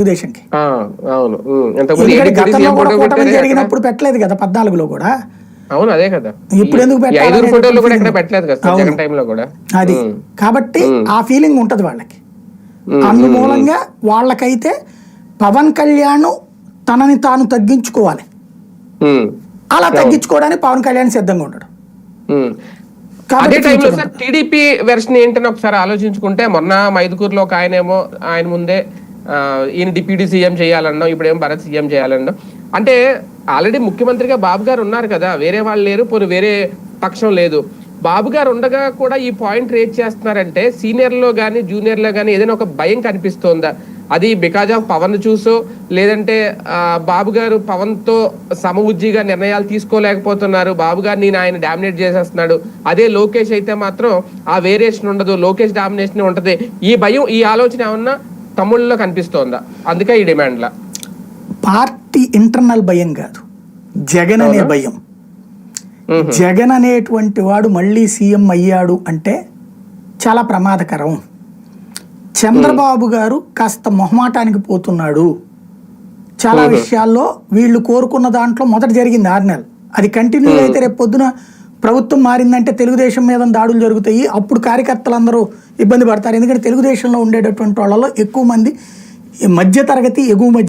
తెలుగుదేశంకి అవును. జరిగినప్పుడు పెట్టలేదు కదా పద్నాలుగులో కూడా. అవును అదే కదా. ఇప్పుడు ఎందుకు పెట్టలేదు అది. కాబట్టి ఆ ఫీలింగ్ ఉంటది వాళ్ళకి. అందుమూలంగా వాళ్ళకైతే పవన్ కళ్యాణ్ తనని తాను తగ్గించుకోవాలి. అలా తగ్గించుకోవడానికి పవన్ కళ్యాణ్ సిద్ధంగా అదే టైంలో future సార్ టీడీపీ వెర్షన్ ఏంటని ఒకసారి ఆలోచించుకుంటే మొన్న మైదుకూరులో ఒక ఆయనేమో ఆయన ముందే ఈయన డిప్యూటీ సీఎం చేయాలన్నా ఇప్పుడు ఏం భరత్ సీఎం చేయాలన్నా. అంటే ఆల్రెడీ ముఖ్యమంత్రిగా బాబు గారు ఉన్నారు కదా వేరే వాళ్ళు లేరు పోనీ వేరే పక్షం లేదు. బాబు గారు ఉండగా కూడా ఈ పాయింట్ రేట్ చేస్తున్నారంటే సీనియర్లో కానీ జూనియర్లో కానీ ఏదైనా ఒక భయం కనిపిస్తోందా? అది బికాజ్ ఆఫ్ పవన్ చూసో లేదంటే బాబు గారు పవన్తో సమవుజ్జిగా నిర్ణయాలు తీసుకోలేకపోతున్నారు. బాబు గారిని నేను ఆయన డామినేట్ చేసేస్తున్నాడు. అదే లోకేష్ అయితే మాత్రం ఆ వేరియేషన్ ఉండదు లోకేష్ డామినేషన్ ఉంటుంది. ఈ భయం ఈ ఆలోచన ఏమన్నా తమ్ముళ్ళలో కనిపిస్తోందా? అందుకే ఈ డిమాండ్లా. పార్టీ ఇంటర్నల్ భయం కాదు. జగన్ అనే భయం. జగన్ అనేటువంటి వాడు మళ్ళీ సీఎం అయ్యాడు అంటే చాలా ప్రమాదకరం. చంద్రబాబు గారు కాస్త మొహమాటానికి పోతున్నాడు. చాలా విషయాల్లో వీళ్ళు కోరుకున్న దాంట్లో మొదట జరిగింది ఆరు నెలలు. అది కంటిన్యూ అయితే రేపు పొద్దున ప్రభుత్వం మారిందంటే తెలుగుదేశం మీద దాడులు జరుగుతాయి. అప్పుడు కార్యకర్తలందరూ ఇబ్బంది పడతారు. ఎందుకంటే తెలుగుదేశంలో ఉండేటటువంటి వాళ్ళలో ఎక్కువ మంది మధ్యతరగతి మధ్య తరగతి ఎగువ మధ్య